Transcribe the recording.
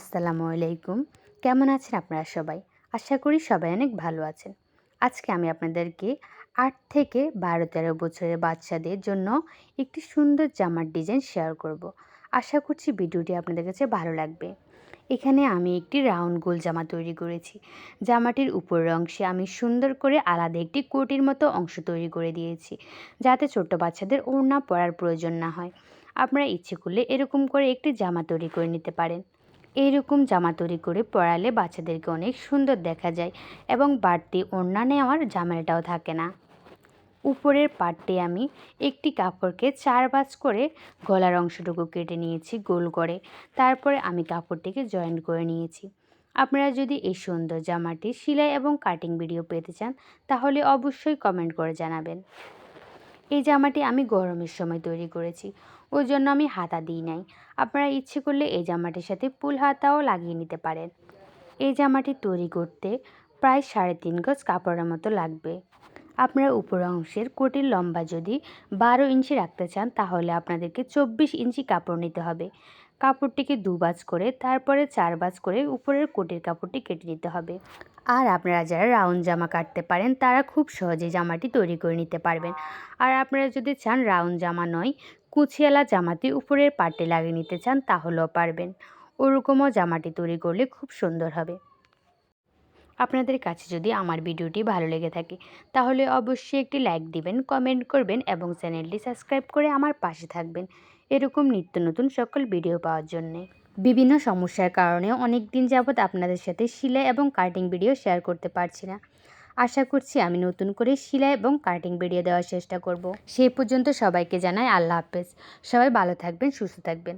আসসালামু আলাইকুম। কেমন আছেন আপনারা সবাই? আশা করি সবাই অনেক ভালো আছেন। আজকে আমি আপনাদেরকে আট থেকে বারো তেরো বছরের বাচ্চাদের জন্য একটি সুন্দর জামার ডিজাইন শেয়ার করব। আশা করছি ভিডিওটি আপনাদের কাছে ভালো লাগবে। এখানে আমি একটি রাউন্ড গোল জামা তৈরি করেছি। জামাটির উপরের অংশে আমি সুন্দর করে আলাদা একটি কোটির মতো অংশ তৈরি করে দিয়েছি, যাতে ছোট বাচ্চাদের ওড়না পরার প্রয়োজন না হয়। আপনারা ইচ্ছে করলে এরকম করে একটি জামা তৈরি করে নিতে পারেন। এইরকম জামা তৈরি করে পরালে বাচ্চাদেরকে অনেক সুন্দর দেখা যায় এবং বাড়তি ওড়না নেওয়ার ঝামেলাটাও থাকে না। উপরের পাটটি আমি একটি কাপড়কে চার বাজ করে গলার অংশটুকু কেটে নিয়েছি গোল করে। তারপরে আমি কাপড়টিকে জয়েন্ট করে নিয়েছি। আপনারা যদি এই সুন্দর জামাটি সেলাই এবং কাটিং ভিডিও পেতে চান, তাহলে অবশ্যই কমেন্ট করে জানাবেন। এই জামাটি আমি গরমের সময় তৈরি করেছি। ওই জন্য আমি হাতা দিই নাই। আপনারা ইচ্ছে করলে এই জামাটির সাথে ফুল হাতাও লাগিয়ে নিতে পারেন। এই জামাটি তৈরি করতে প্রায় সাড়ে তিন গজ কাপড়ের মতো লাগবে। আপনারা উপর অংশের কোটির লম্বা যদি বারো ইঞ্চি রাখতে চান, তাহলে আপনাদেরকে চব্বিশ ইঞ্চি কাপড় নিতে হবে। কাপড়টিকে দু বাজ করে, তারপরে চার বাজ করে উপরের কোটির কাপড়টি কেটে নিতে হবে। আর আপনারা যারা রাউন্ড জামা কাটতে পারেন, তারা খুব সহজে জামাটি তৈরি করে নিতে পারবেন। আর আপনারা যদি চান রাউন্ড জামা নয়, কুচিয়ালা জামাটি উপরের পাটে লাগিয়ে নিতে চান, তাহলেও পারবেন। ওরকমও জামাটি তৈরি করলে খুব সুন্দর হবে। আপনাদের কাছে যদি আমার ভিডিওটি ভালো লেগে থাকে, তাহলে অবশ্যই একটি লাইক দিবেন, কমেন্ট করবেন এবং চ্যানেলটি সাবস্ক্রাইব করে আমার পাশে থাকবেন। এরকম নিত্য নতুন সকল ভিডিও পাওয়ার জন্যে। বিভিন্ন সমস্যার কারণে অনেক দিন যাবৎ আপনাদের সাথে সেলাই এবং কাটিং ভিডিও শেয়ার করতে পারছি না। আশা করছি আমি নতুন করে সেলাই এবং কাটিং ভিডিও দেওয়ার চেষ্টা করব। সেই পর্যন্ত সবাইকে জানাই আল্লাহ হাফেজ। সবাই ভালো থাকবেন, সুস্থ থাকবেন।